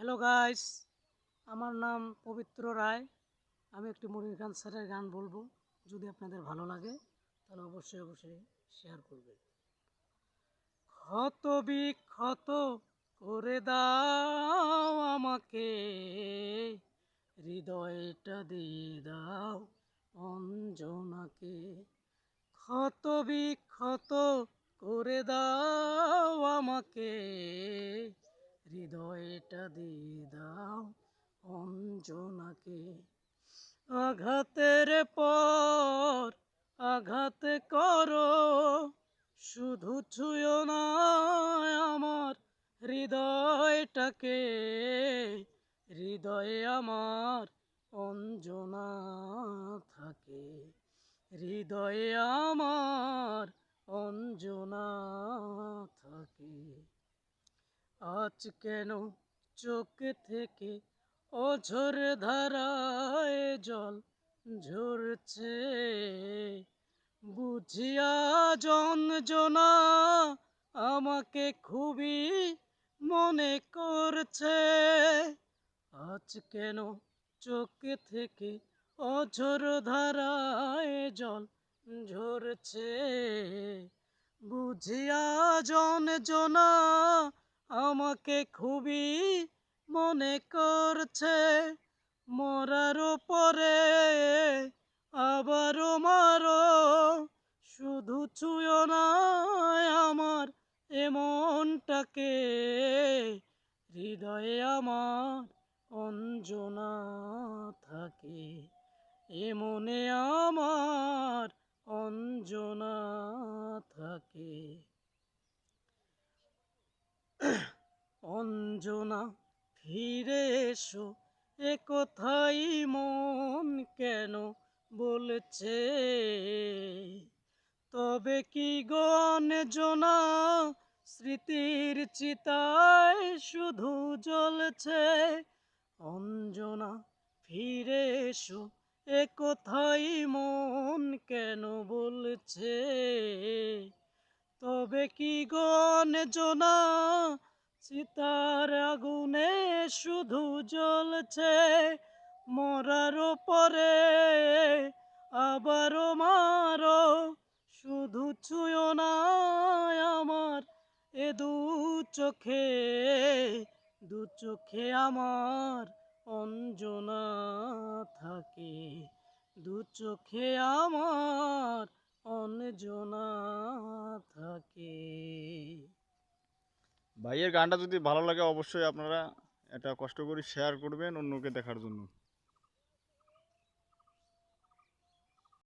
Hello guys আমার নাম পবিত্র রায়। আমি একটি মনির খান স্যারের গান বলব। যদি আপনাদের ভালো লাগে, তাহলে অবশ্যই অবশ্যই শেয়ার করবেন। ক্ষত বিক্ষত করে দাও আমাকে। হৃদয়টা দিয়ে দাও অঞ্জনাকে। ক্ষত বিক্ষত করে দাও আমাকে। দিয়ে দাও অঞ্জনাকে। আঘাতের পর আঘাত করো, শুধু ছুঁয়ো না আমার হৃদয়টাকে। হৃদয়ে আমার অঞ্জনা থাকে। হৃদয়ে আমার অঞ্জনা থাকে। আজ কেন চোখ থেকে অঝর ধারায় জল ঝরছে। বুঝিয়া জনজনা আমাকে খুবই মনে করছে। আজ কেন চোখ থেকে অঝর ধারায় জল ঝরছে? বুঝিয়া জনজনা আমাকে খুবই মনে করছে মরার পরে আবারও মারো। শুধু ছুঁয়ো না আমার এমনটাকে, হৃদয়ে আমার অঞ্জনা থাকে। এমনে আমার অঞ্জনা থাকে অঞ্জনা, ফিরে এসো। এ কথাই মন কেন বলছে? তবে কি গন জনা স্মৃতির চিতায় শুধু জ্বলছে? অঞ্জনা, ফিরে এসো। এ কথাই মন কেন বলছে? তবে কি গন সীতার আগুনে শুধু জ্বলছে মরার পরে আবারও মারো, শুধু ছুঁয়ো না আমার, এ দু চোখে দু চোখে আমার অঞ্জনা থাকে, দু চোখে আমার অঞ্জনা ভাইয়ের গানটা যদি ভালো লাগে, অবশ্যই আপনারা এটা কষ্ট করে শেয়ার করবেন অন্যকে দেখার জন্য।